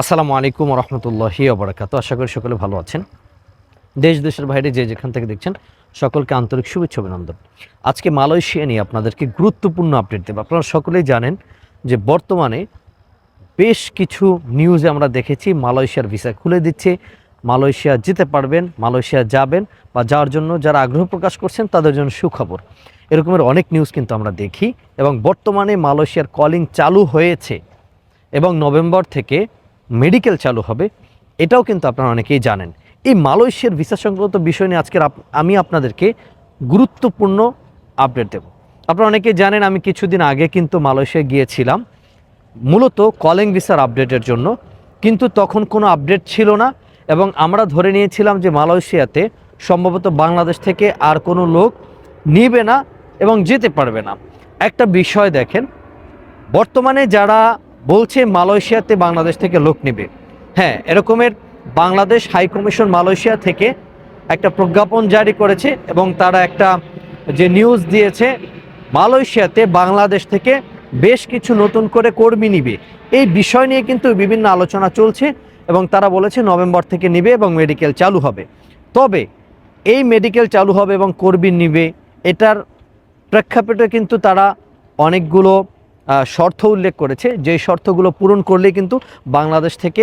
আসসালামু আলাইকুম রহমতুল্লাহি আবরাকাত আশা করি সকলে ভালো আছেন। দেশ, দেশের বাইরে যে যেখান থেকে দেখছেন, সকলকে আন্তরিক শুভেচ্ছা অভিনন্দন। আজকে মালয়েশিয়া নিয়ে আপনাদেরকে গুরুত্বপূর্ণ আপডেট দেব। আপনারা সকলেই জানেন যে বর্তমানে বেশ কিছু নিউজে আমরা দেখেছি, মালয়েশিয়ার ভিসা খুলে দিচ্ছে। মালয়েশিয়া যেতে পারবেন, মালয়েশিয়া যাবেন বা যাওয়ার জন্য যারা আগ্রহ প্রকাশ করছেন, তাদের জন্য সুখবর। এরকমের অনেক নিউজ কিন্তু আমরা দেখি এবং বর্তমানে মালয়েশিয়ার কলিং চালু হয়েছে এবং নভেম্বর থেকে মেডিকেল চালু হবে, এটাও কিন্তু আপনারা অনেকেই জানেন। এই মালয়েশিয়ার ভিসা সংক্রান্ত বিষয় নিয়ে আজকের আমি আপনাদেরকে গুরুত্বপূর্ণ আপডেট দেব। আপনারা অনেকেই জানেন, আমি কিছুদিন আগে কিন্তু মালয়েশিয়া গিয়েছিলাম, মূলত কলিং ভিসার আপডেটের জন্য, কিন্তু তখন কোনো আপডেট ছিল না এবং আমরা ধরে নিয়েছিলাম যে মালয়েশিয়াতে সম্ভবত বাংলাদেশ থেকে আর কোনো লোক নিবে না এবং যেতে পারবে না। একটা বিষয় দেখেন, বর্তমানে যারা বলছে মালয়েশিয়াতে বাংলাদেশ থেকে লোক নেবে। হ্যাঁ এরকমের বাংলাদেশ হাই কমিশন মালয়েশিয়া থেকে একটা প্রজ্ঞাপন জারি করেছে এবং তারা একটা যে নিউজ দিয়েছে, মালয়েশিয়াতে বাংলাদেশ থেকে বেশ কিছু নতুন করে কর্মী নিবে। এই বিষয় নিয়ে কিন্তু বিভিন্ন আলোচনা চলছে এবং তারা বলেছে নভেম্বর থেকে নিবে এবং মেডিকেল চালু হবে। তবে এই মেডিকেল চালু হবে এবং কর্মী নিবে, এটার প্রেক্ষাপটে কিন্তু তারা অনেকগুলো শর্ত উল্লেখ করেছে। যেই শর্তগুলো পূরণ করলে কিন্তু বাংলাদেশ থেকে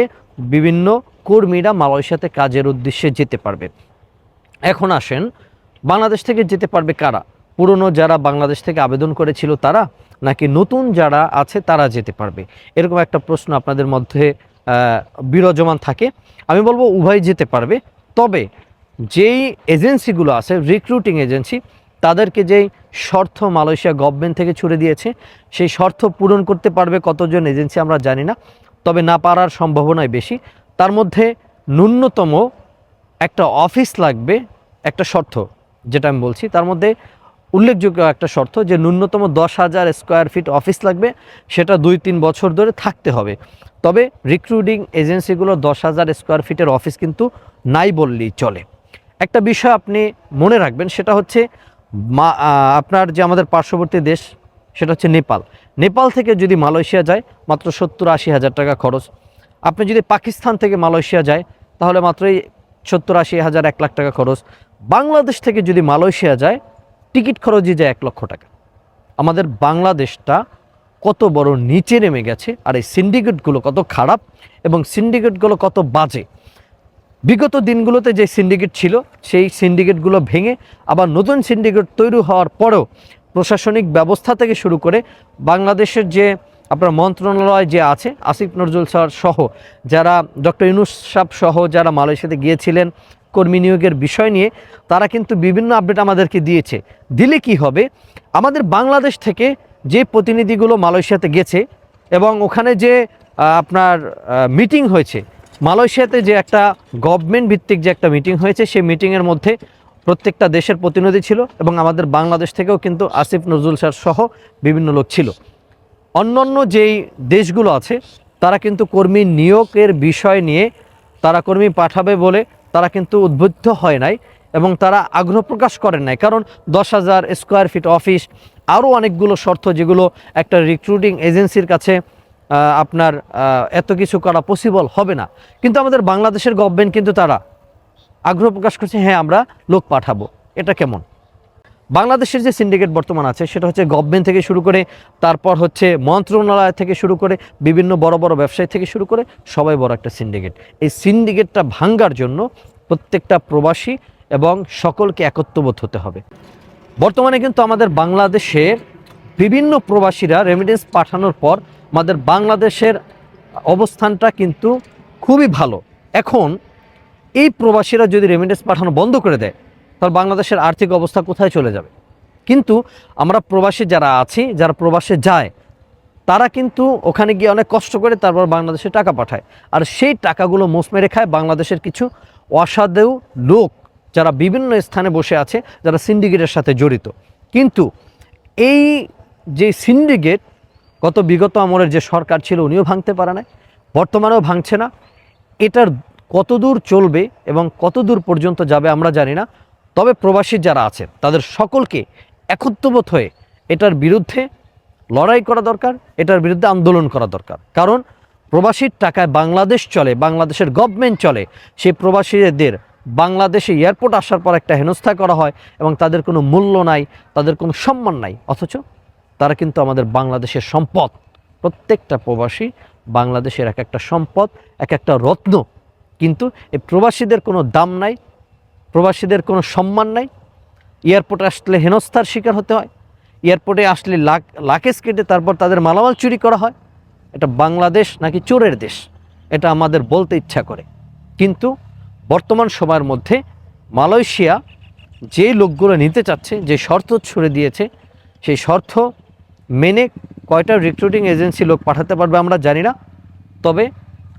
বিভিন্ন কর্মীরা মালয়েশিয়াতে কাজের উদ্দেশ্যে যেতে পারবে। এখন আসেন, বাংলাদেশ থেকে যেতে পারবে কারা? পুরনো যারা বাংলাদেশ থেকে আবেদন করেছিল তারা, নাকি নতুন যারা আছে তারা যেতে পারবে? এরকম একটা প্রশ্ন আপনাদের মধ্যে বিরাজমান থাকে। আমি বলব উভয় যেতে পারবে। তবে যেই এজেন্সিগুলো আছে রিক্রুটিং এজেন্সি, তাদেরকে যেই শর্ত মালয়েশিয়া গভর্নমেন্ট থেকে ছুড়ে দিয়েছে। সেই শর্ত পূরণ করতে পারবে কতজন এজেন্সি আমরা জানি না, তবে না পারার সম্ভাবনাই বেশি। তার মধ্যে ন্যূনতম একটা অফিস লাগবে, একটা শর্ত যেটা আমি বলছি। তার মধ্যে উল্লেখযোগ্য একটা শর্ত যে ন্যূনতম দশ হাজার স্কোয়ার ফিট অফিস লাগবে, সেটা দুই তিন বছর ধরে থাকতে হবে। তবে রিক্রুটিং এজেন্সিগুলো দশ হাজার স্কোয়ার ফিটের অফিস কিন্তু নাই বললেই চলে। একটা বিষয় আপনি মনে রাখবেন, সেটা হচ্ছে মা আপনার যে আমাদের পার্শ্ববর্তী দেশ, সেটা হচ্ছে নেপাল। নেপাল থেকে যদি মালয়েশিয়া যায়, মাত্র সত্তর আশি হাজার টাকা খরচ। আপনি যদি পাকিস্তান থেকে মালয়েশিয়া যায়, তাহলে মাত্রই সত্তর আশি হাজার এক লাখ টাকা খরচ। বাংলাদেশ থেকে যদি মালয়েশিয়া যায়, টিকিট খরচই যায় এক লক্ষ টাকা। আমাদের বাংলাদেশটা কত বড় নিচে নেমে গেছে, আর এই সিন্ডিকেটগুলো কত খারাপ এবং সিন্ডিকেটগুলো কত বাজে। বিগত দিনগুলোতে যে সিন্ডিকেট ছিল, সেই সিন্ডিকেটগুলো ভেঙে আবার নতুন সিন্ডিকেট তৈরি হওয়ার পরেও প্রশাসনিক ব্যবস্থা থেকে শুরু করে বাংলাদেশের যে আপনার মন্ত্রণালয় যে আছে, আসিফ নজরুল স্যার সহ যারা ডক্টর ইউনুস সাহ সহ যারা মালয়েশিয়াতে গিয়েছিলেন কর্মী নিয়োগের বিষয় নিয়ে, তারা কিন্তু বিভিন্ন আপডেট আমাদেরকে দিয়েছে। দিলে কি হবে? আমাদের বাংলাদেশ থেকে যে প্রতিনিধিগুলো মালয়েশিয়াতে গেছে এবং ওখানে যে আপনার মিটিং হয়েছে মালয়েশিয়াতে যে একটা গভর্নমেন্ট ভিত্তিক যে একটা মিটিং হয়েছে, সেই মিটিংয়ের মধ্যে প্রত্যেকটা দেশের প্রতিনিধি ছিল এবং আমাদের বাংলাদেশ থেকেও কিন্তু আসিফ নজরুল স্যার সহ বিভিন্ন লোক ছিল। অন্যান্য যেই দেশগুলো আছে, তারা কিন্তু কর্মী নিয়োগের বিষয় নিয়ে তারা কর্মী পাঠাবে বলে তারা কিন্তু উদ্বুদ্ধ হয় নাই এবং তারা আগ্রহ প্রকাশ করেন নাই। কারণ দশ হাজার স্কোয়ার ফিট অফিস আরও অনেকগুলো শর্ত যেগুলো একটা রিক্রুটিং এজেন্সির কাছে আপনার এত কিছু করা পসিবল হবে না। কিন্তু আমাদের বাংলাদেশের গভর্নমেন্ট কিন্তু তারা আগ্রহ প্রকাশ করছে হ্যাঁ আমরা লোক পাঠাবো। এটা কেমন? বাংলাদেশের যে সিন্ডিকেট বর্তমান আছে, সেটা হচ্ছে গভর্নমেন্ট থেকে শুরু করে, তারপর হচ্ছে মন্ত্রণালয় থেকে শুরু করে, বিভিন্ন বড় বড় ব্যবসায়ী থেকে শুরু করে, সবাই বড় একটা সিন্ডিকেট এই সিন্ডিকেটটা ভাঙ্গার জন্য প্রত্যেকটা প্রবাসী এবং সকলকে একত্রবোধ হতে হবে। বর্তমানে কিন্তু আমাদের বাংলাদেশের বিভিন্ন প্রবাসীরা রেমিডেন্স পাঠানোর পর আমাদের বাংলাদেশের অবস্থানটা কিন্তু খুবই ভালো। এখন এই প্রবাসীরা যদি রেমিডেন্স পাঠানো বন্ধ করে দেয়, তাহলে বাংলাদেশের আর্থিক অবস্থা কোথায় চলে যাবে? কিন্তু আমরা প্রবাসী যারা আছি, যারা প্রবাসে যায়, তারা কিন্তু ওখানে গিয়ে অনেক কষ্ট করে তারপর বাংলাদেশে টাকা পাঠায়। আর সেই টাকাগুলো মেরে খায় বাংলাদেশের কিছু অসাধু লোক, যারা বিভিন্ন স্থানে বসে আছে, যারা সিন্ডিকেটের সাথে জড়িত। কিন্তু এই যে সিন্ডিকেট গত বিগত আমলের যে সরকার ছিল উনিও ভাঙতে পারে না বর্তমানেও ভাঙছে না। এটার কতদূর চলবে এবং কতদূর পর্যন্ত যাবে আমরা জানি না। তবে প্রবাসী যারা আছে, তাদের সকলকে একত্রবোধ হয়ে এটার বিরুদ্ধে লড়াই করা দরকার, এটার বিরুদ্ধে আন্দোলন করা দরকার। কারণ প্রবাসীর টাকায় বাংলাদেশ চলে, বাংলাদেশের গভর্নমেন্ট চলে, সেই প্রবাসীদের বাংলাদেশে এয়ারপোর্ট আসার পর একটা হেনস্থা করা হয় এবং তাদের কোনো মূল্য নাই, তাদের কোনো সম্মান নাই। অথচ তারা কিন্তু আমাদের বাংলাদেশের সম্পদ। প্রত্যেকটা প্রবাসী বাংলাদেশের এক একটা সম্পদ, এক একটা রত্ন। কিন্তু এই প্রবাসীদের কোনো দাম নাই, প্রবাসীদের কোনো সম্মান নাই। এয়ারপোর্টে আসলে হেনস্থার শিকার হতে হয়। এয়ারপোর্টে আসলে লাক, লাকেজ কেটে তারপর তাদের মালামাল চুরি করা হয়। এটা বাংলাদেশ নাকি চোরের দেশ? এটা আমাদের বলতে ইচ্ছা করে। কিন্তু বর্তমান সময়ের মধ্যে মালয়েশিয়া যে লোকগুলো নিতে চাচ্ছে, যে শর্ত ছুড়ে দিয়েছে, সেই শর্ত মেনে কয়টা রিক্রুটিং এজেন্সি লোক পাঠাতে পারবে আমরা জানি না। তবে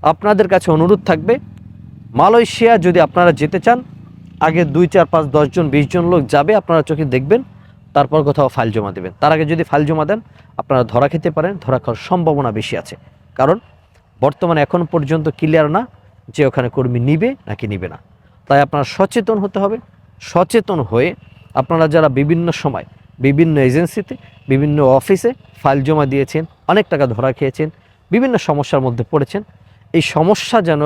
আপনাদের কাছে অনুরোধ থাকবে, মালয়েশিয়া যদি আপনারা যেতে চান, আগে দুই, চার, পাঁচ দশজন বিশ জন লোক যাবে, আপনারা চোখে দেখবেন, তারপর কোথাও ফাইল জমা দেবেন। তার আগে যদি ফাইল জমা দেন, আপনারা ধরা খেতে পারেন, ধরা খাওয়ার সম্ভাবনা বেশি আছে। কারণ বর্তমানে এখন পর্যন্ত ক্লিয়ার না যে ওখানে কর্মী নিবে নাকি নিবে না। তাই আপনারা সচেতন হতে হবে। সচেতন হয়ে আপনারা যারা বিভিন্ন সময় বিভিন্ন এজেন্সিতে, বিভিন্ন অফিসে ফাইল জমা দিয়েছেন, অনেক টাকা ধরা খেয়েছেন, বিভিন্ন সমস্যার মধ্যে পড়েছেন। এই সমস্যা যেন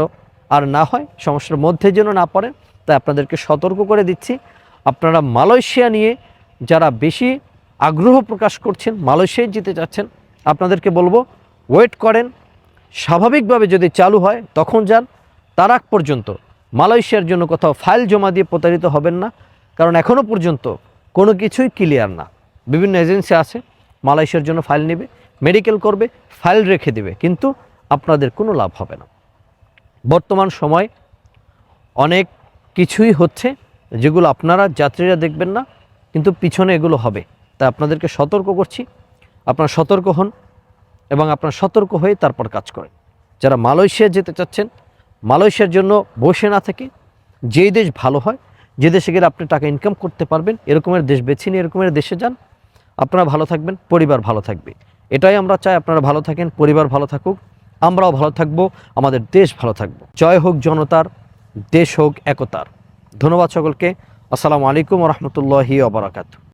আর না হয়, সমস্যার মধ্যে যেন না পড়েন, তাই আপনাদেরকে সতর্ক করে দিচ্ছি। আপনারা মালয়েশিয়া নিয়ে যারা বেশি আগ্রহ প্রকাশ করছেন, মালয়েশিয়ায় যেতে চাচ্ছেন, আপনাদেরকে বলব, ওয়েট করেন। স্বাভাবিকভাবে যদি চালু হয়, তখন যান। তার পর্যন্ত মালয়েশিয়ার জন্য কোথাও ফাইল জমা দিয়ে প্রতারিত হবেন না। কারণ এখনও পর্যন্ত কোনো কিছুই ক্লিয়ার না। বিভিন্ন এজেন্সি আছে, মালয়েশিয়ার জন্য ফাইল নেবে মেডিকেল করবে ফাইল রেখে দেবে, কিন্তু আপনাদের কোনো লাভ হবে না। বর্তমান সময় অনেক কিছুই হচ্ছে যেগুলো আপনারা যাত্রীরা দেখবেন না, কিন্তু পিছনে এগুলো হবে। তাই আপনাদেরকে সতর্ক করছি, আপনারা সতর্ক হন এবং আপনারা সতর্ক হয়ে তারপর কাজ করেন। যারা মালয়েশিয়া যেতে চাচ্ছেন, মালয়েশিয়ার জন্য বসে না থেকে যেই দেশ ভালো হয় যে দেশে গেলে আপনি টাকা ইনকাম করতে পারবেন, এরকমের দেশ বেছে নিয়ে এরকমের দেশে যান। আপনারা ভালো থাকবেন, পরিবার ভালো থাকবে। এটাই আমরা চাই, আপনারা ভালো থাকেন, পরিবার ভালো থাকুক, আমরাও ভালো থাকব, আমাদের দেশ ভালো থাকব। জয় হোক জনতার, দেশ হোক একতার। ধন্যবাদ সকলকে। আসসালামু আলাইকুম রহমতুল্লাহি আবরাকাতু